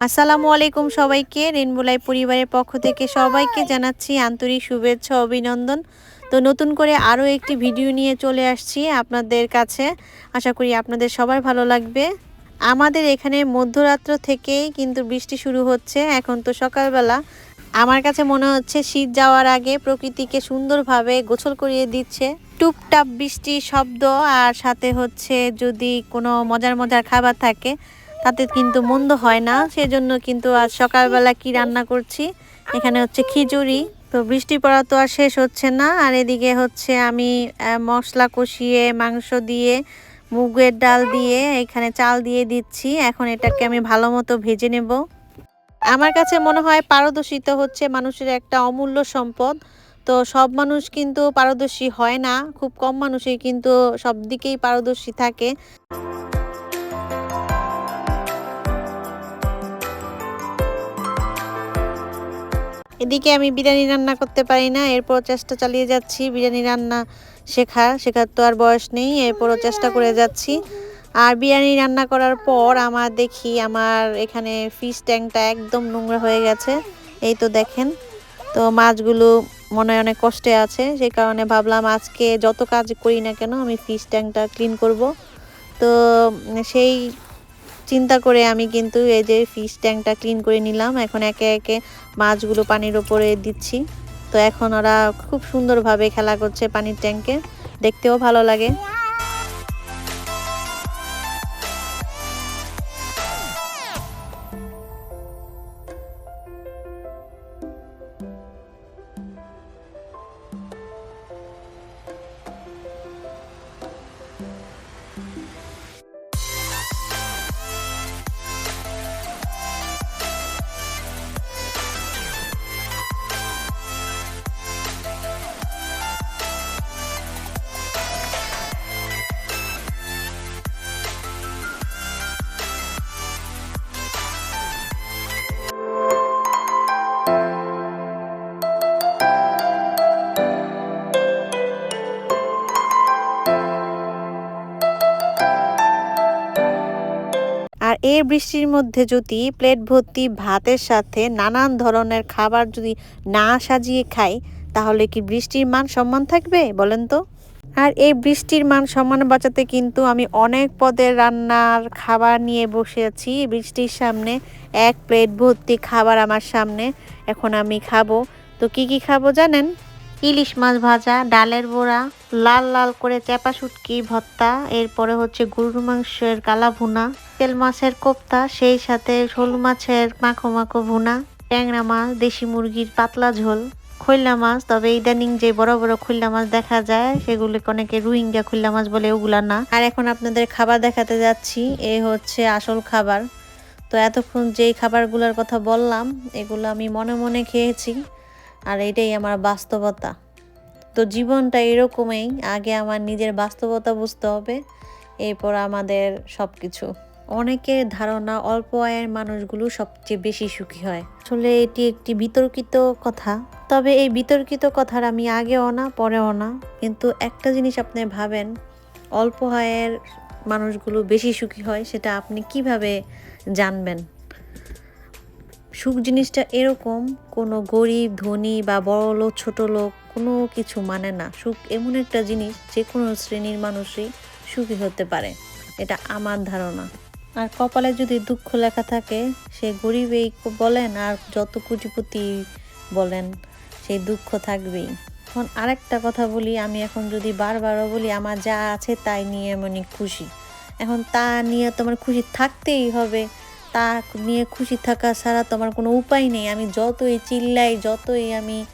আসসালামু আলাইকুম সবাইকে। রেনবোলাই পরিবারের পক্ষ থেকে সবাইকে জানাচ্ছি আন্তরিক শুভেচ্ছা, অভিনন্দন। তো নতুন করে আরও একটি ভিডিও নিয়ে চলে আসছি আপনাদের কাছে। আশা করি আপনাদের সবার ভালো লাগবে। আমাদের এখানে মধ্যরাত্র থেকেই কিন্তু বৃষ্টি শুরু হচ্ছে। এখন তো সকালবেলা। আমার কাছে মনে হচ্ছে শীত যাওয়ার আগে প্রকৃতিকে সুন্দরভাবে গোছল করিয়ে দিচ্ছে। টুপটাপ বৃষ্টির শব্দ আর সাথে হচ্ছে যদি কোনো মজার মজার খাবার থাকে তাতে কিন্তু মন্দ হয় না। সেজন্য কিন্তু আজ সকালবেলা কি রান্না করছি? এখানে হচ্ছে খিচুড়ি। তো বৃষ্টি পড়া তো আর শেষ হচ্ছে না। আর এদিকে হচ্ছে আমি মশলা কষিয়ে, মাংস দিয়ে, মুগের ডাল দিয়ে, এখানে চাল দিয়ে দিচ্ছি। এখন এটাকে আমি ভালো মতো ভেজে নেব। আমার কাছে মনে হয় পারদর্শিতা হচ্ছে মানুষের একটা অমূল্য সম্পদ। তো সব মানুষ কিন্তু পারদর্শী হয় না। খুব কম মানুষই কিন্তু সব দিকেই পারদর্শী থাকে। এদিকে আমি বিরিয়ানি রান্না করতে পারি না এরপর চেষ্টা চালিয়ে যাচ্ছি, বিরিয়ানি রান্না শেখা, শেখার তো আর বয়স নেই, এরপরও চেষ্টা করে যাচ্ছি। আর বিরিয়ানি রান্না করার পর আমার দেখি আমার এখানে ফিশ ট্যাঙ্কটা একদম নোংরা হয়ে গেছে, এই তো দেখেন। তো মাছগুলো মনে অনেক কষ্টে আছে সেই কারণে ভাবলাম আজকে যত কাজ করি না কেন আমি ফিশ ট্যাঙ্কটা ক্লিন করব। তো সেই চিন্তা করে আমি কিন্তু এই যে ফিশ ট্যাঙ্কটা ক্লিন করে নিলাম। এখন একে একে মাছগুলো পানির ওপরে দিচ্ছি। তো এখন ওরা খুব সুন্দরভাবে খেলা করছে পানির ট্যাঙ্কে দেখতেও ভালো লাগে। বৃষ্টির মধ্যে যদি প্লেট ভর্তি ভাতের সাথে নানান ধরনের খাবার যদি না সাজিয়ে খাই, তাহলে কি বৃষ্টির মান সম্মান থাকবে বলেন তো? আর এই বৃষ্টির মান সম্মান বাঁচাতে কিন্তু আমি অনেক পদের রান্নার খাবার নিয়ে বসে আছি। বৃষ্টির সামনে এক প্লেট ভর্তি খাবার আমার সামনে। এখন আমি খাব। তো কি কি খাব জানেন? ইলিশ মাছ ভাজা, ডালের বড়া, লাল লাল করে চেপা শুটকি, ভর্তা, এরপরে হচ্ছে গরুর মাংসের কালা ভুনা, তেল মাছের কোপ্তা, সেই সাথে শোল মাছের মাখো মাখো ভুনা, ট্যাংরা মাছ, দেশি মুরগির পাতলা ঝোল, খৈলা মাছ, তবে ইদানিং যে বড় বড় খৈলা মাছ দেখা যায়, সেগুলোকে অনেকে রুহিঙ্গা খৈলা মাছ বলে, ওগুলা না। আর এখন আপনাদের খাবার দেখাতে যাচ্ছি, এ হচ্ছে আসল খাবার। তো এতক্ষণ যেই খাবারগুলোর কথা বললাম, এগুলো আমি মনে মনে খেয়েছি। আর এটাই আমার বাস্তবতা। তো জীবনটা এরকমই, আগে আমার নিজের বাস্তবতা বুঝতে হবে, এরপর আমাদের সব কিছু অনেকের ধারণা অল্প আয়ের মানুষগুলো সবচেয়ে বেশি সুখী হয়। আসলে এটি একটি বিতর্কিত কথা, তবে এই বিতর্কিত কথার আমি আগেও না, পরেও না। কিন্তু একটা জিনিস আপনি ভাবেন, অল্প আয়ের মানুষগুলো বেশি সুখী হয়, সেটা আপনি কীভাবে জানবেন? সুখ জিনিসটা এরকম, কোনো গরিব, ধনী বা বড় লোক, ছোট লোক, কোনো কিছু মানে না। সুখ এমন একটা জিনিস যে কোনো শ্রেণির মানুষই সুখী হতে পারে। এটা আমার ধারণা। আর কপালে যদি দুঃখ লেখা থাকে, সে গরিবেই বলেন আর যত কোটিপতি বলেন, সেই দুঃখ থাকবেই। এখন আরেকটা কথা বলি, আমি এখন যদি বারবারও বলি, আমার যা আছে তাই নিয়ে আমি খুশি। এখন তা নিয়ে তোমার খুশি থাকতেই হবে। তা নিয়ে খুশি থাকা ছাড়া তোমার কোনো উপায় নেই। আমি যতই চিল্লাই, যতই আমি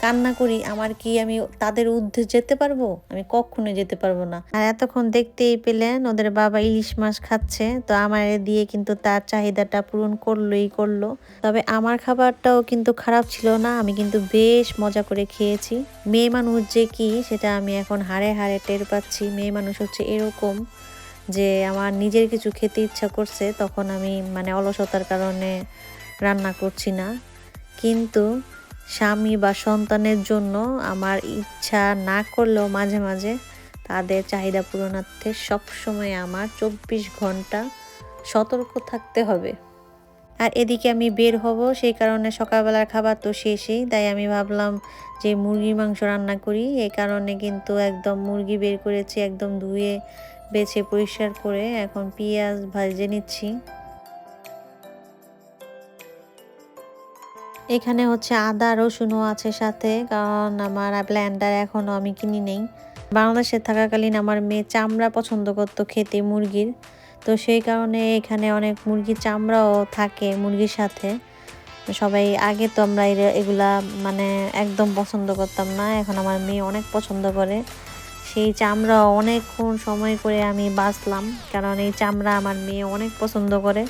কান্না করি, আমার কি আমি তাদের ঊর্ধ্বে যেতে পারব? আমি কখনো যেতে পারব না। আর এতক্ষণ দেখতেই পেলেন, ওদের বাবা ইলিশ মাছ খাচ্ছে। তো আমার দিয়ে কিন্তু তার চাহিদাটা পূরণ করলোই করল। তবে আমার খাবারটাও কিন্তু খারাপ ছিল না, আমি কিন্তু বেশ মজা করে খেয়েছি। মেয়ে মানুষ যে কি, সেটা আমি এখন হাড়ে হাড়ে টের পাচ্ছি। মেয়ে মানুষ হচ্ছে এরকম। যে আমার নিজের কিছু খেতে ইচ্ছা করছে, তখন আমি মানে অলসতার কারণে রান্না করছি না। কিন্তু স্বামী বা সন্তানের জন্য আমার ইচ্ছা না করলেও মাঝে মাঝে তাদের চাহিদা পূরণার্থে সবসময় আমার চব্বিশ ঘণ্টা সতর্ক থাকতে হবে। আর এদিকে আমি বের হব, সেই কারণে সকালবেলার খাবার তো শেষই, তাই আমি ভাবলাম যে মুরগি মাংস রান্না করি। এই কারণে কিন্তু একদম মুরগি বের করেছি, একদম ধুয়ে বেছে পরিষ্কার করে এখন পেঁয়াজ ভাজে নিচ্ছি। এখানে হচ্ছে আদা, রসুনও আছে সাথে, কারণ আমার ব্ল্যান্ডার এখনও আমি কিনি নেই। বাংলাদেশে থাকাকালীন আমার মেয়ে চামড়া পছন্দ করতো খেতে মুরগির। তো সেই কারণে এখানে অনেক মুরগির চামড়াও থাকে মুরগির সাথে। সবাই, আগে তো আমরা এগুলা মানে একদম পছন্দ করতাম না, এখন আমার মেয়ে অনেক পছন্দ করে। সেই চামড়া অনেকক্ষণ সময় করে আমি বাঁচলাম, কারণ এই চামড়া আমার মেয়ে অনেক পছন্দ করে।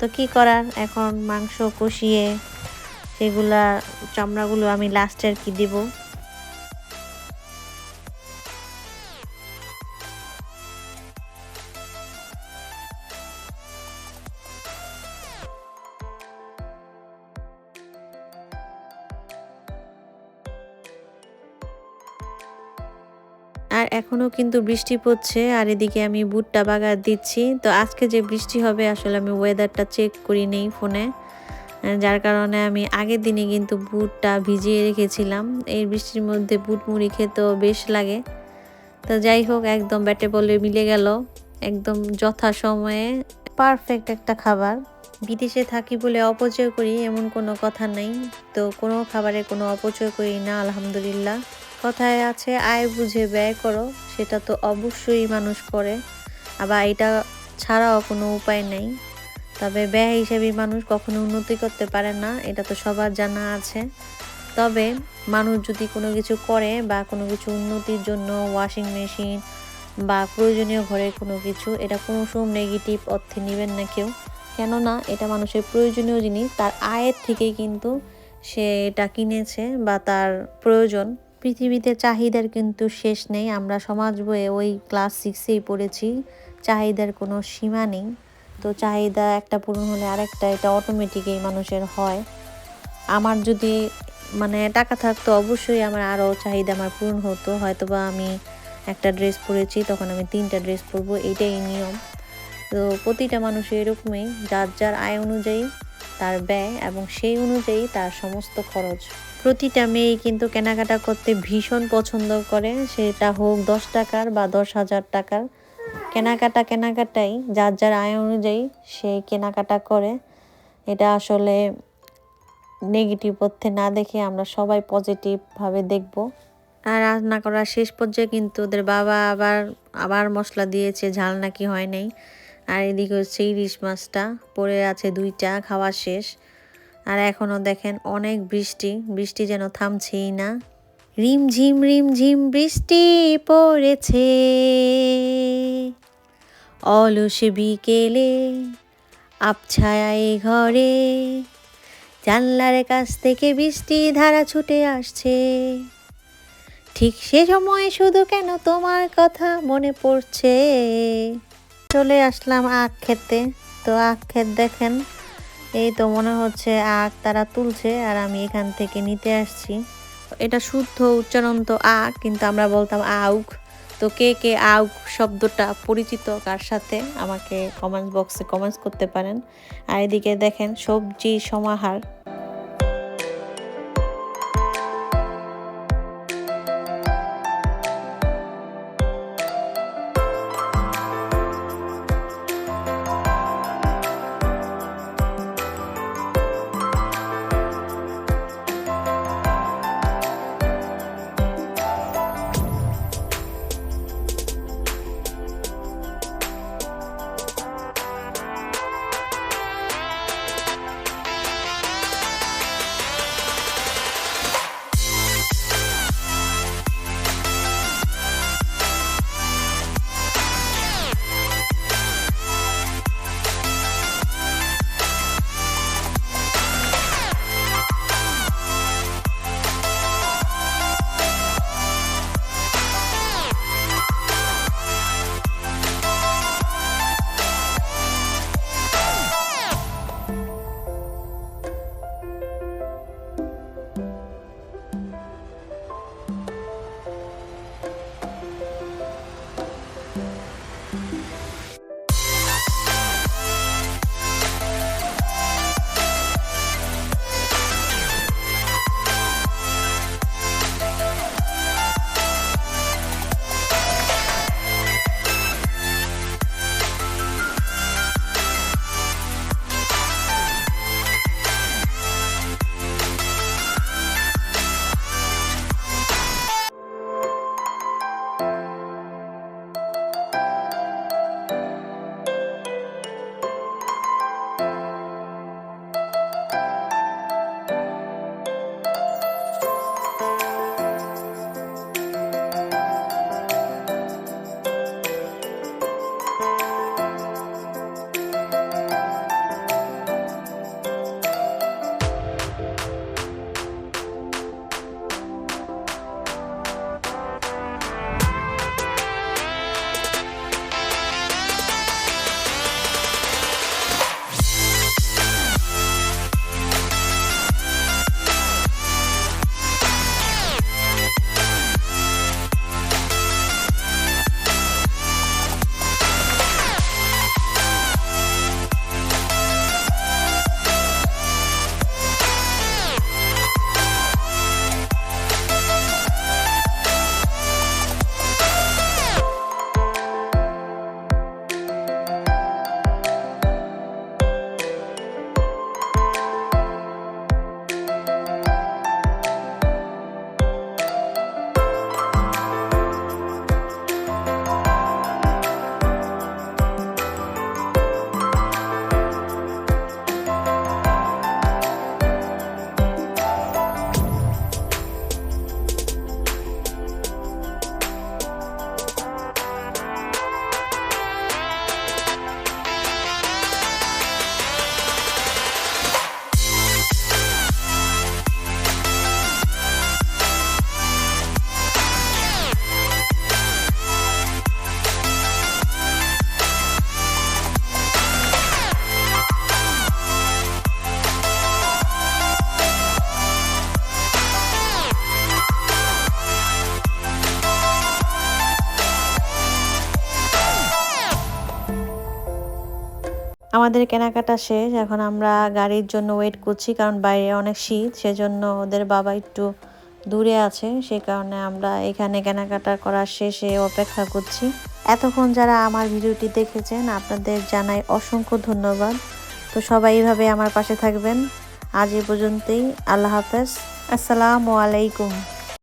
তো কি করার? এখন মাংস কষিয়ে সেগুলা চামড়াগুলো আমি লাস্টের কি দেবো। এখনও কিন্তু বৃষ্টি পড়ছে আর এদিকে আমি বুটটা বাগার দিচ্ছি। তো আজকে যে বৃষ্টি হবে, আসলে আমি ওয়েদারটা চেক করি নেই ফোনে যার কারণে আমি আগের দিনে কিন্তু বুটটা ভিজিয়ে রেখেছিলাম। এই বৃষ্টির মধ্যে বুট মুড়ি খেতেও বেশ লাগে। তো যাই হোক, একদম ব্যাটে বলে মিলে গেল। একদম যথা সময়ে পারফেক্ট একটা খাবার। বিদেশে থাকি বলে অপচয় করি, এমন কোনো কথা নেই। তো কোনো খাবারে কোনো অপচয় করি না, আলহামদুলিল্লাহ। কথায় আছে, আয় বুঝে ব্যয় করো, সেটা তো অবশ্যই মানুষ করে। আবার এটা ছাড়াও কোনো উপায় নেই। তবে ব্যয় হিসেবে মানুষ কখনো উন্নতি করতে পারে না, এটা তো সবার জানা আছে। তবে মানুষ যদি কোনো কিছু করে বা কোনো কিছু উন্নতির জন্য ওয়াশিং মেশিন বা প্রয়োজনীয় ঘরের কোনো কিছু, এটা কোনো সময় নেগেটিভ অর্থে নেবেন না কেউ। কেননা, এটা মানুষের প্রয়োজনীয় জিনিস, তার আয়ের থেকেই কিন্তু সে এটা কিনেছে বা তার প্রয়োজন। পৃথিবীতে চাহিদার কিন্তু শেষ নেই। আমরা সমাজ বয়ে ওই ক্লাস সিক্সেই পড়েছি। চাহিদার কোনো সীমা নেই। তো চাহিদা একটা পূরণ হলে আরেকটা, এটা অটোমেটিকই মানুষের হয়। আমার যদি মানে টাকা থাকতো অবশ্যই আমার আরও চাহিদা আমার পূরণ হতো। হয়তোবা আমি একটা ড্রেস পরেছি, তখন আমি তিনটা ড্রেস পরবো এইটাই নিয়ম। তো প্রতিটা মানুষের এরকমই, যার যার আয় অনুযায়ী তার ব্যয় এবং সেই অনুযায়ী তার সমস্ত খরচ। প্রতিটা মেয়ে কিন্তু কেনাকাটা করতে ভীষণ পছন্দ করে। সেটা হোক দশ টাকার বা দশ হাজার টাকার। কেনাকাটা কেনাকাটাই, যার যার আয় অনুযায়ী সে কেনাকাটা করে। এটা আসলে নেগেটিভ অর্থে না দেখে আমরা সবাই পজিটিভভাবে দেখব। আর রান্না করার শেষ পর্যায়ে কিন্তু ওদের বাবা আবার আবার মশলা দিয়েছে, ঝাল নাকি হয় নাই। আর এদিকে হচ্ছে ইলিশ মাছটা। পড়ে আছে দুইটা, খাওয়া শেষ। আর এখনও দেখেন অনেক বৃষ্টি। বৃষ্টি যেন থামছেই না। রিম ঝিম রিম ঝিম বৃষ্টি পড়েছে। অলস বিকেলে আবছায় ঘরে। জানলার কাছ থেকে বৃষ্টি ধারা ছুটে আসছে। ঠিক সে সময় শুধু কেন তোমার কথা মনে পড়ছে? চলে আসলাম আখ খেতে। তো আখ ক্ষেত দেখেন, এই তো মনে হচ্ছে আখ তারা তুলছে আর আমি এখান থেকে নিতে আসছি। এটা শুদ্ধ উচ্চারণ তো আখ, কিন্তু আমরা বলতাম আউক তো কে কে আউক শব্দটা পরিচিত কার সাথে আমাকে কমেন্ট বক্সে কমেন্টস করতে পারেন। আর এদিকে দেখেন সবজি সমাহার। আমাদের কেনাকাটা শেষ, এখন আমরা গাড়ির জন্য ওয়েট করছি কারণ বাইরে অনেক শীত, সেজন্য ওদের বাবা একটু দূরে আছে, সে কারণে আমরা এখানে কেনাকাটা করার শেষে অপেক্ষা করছি। এতক্ষণ যারা আমার ভিডিওটি দেখেছেন, আপনাদের জানাই অসংখ্য ধন্যবাদ। তো সবাই এইভাবে আমার পাশে থাকবেন। আজ এই পর্যন্তই, আল্লাহ হাফেজ। আসসালামু আলাইকুম।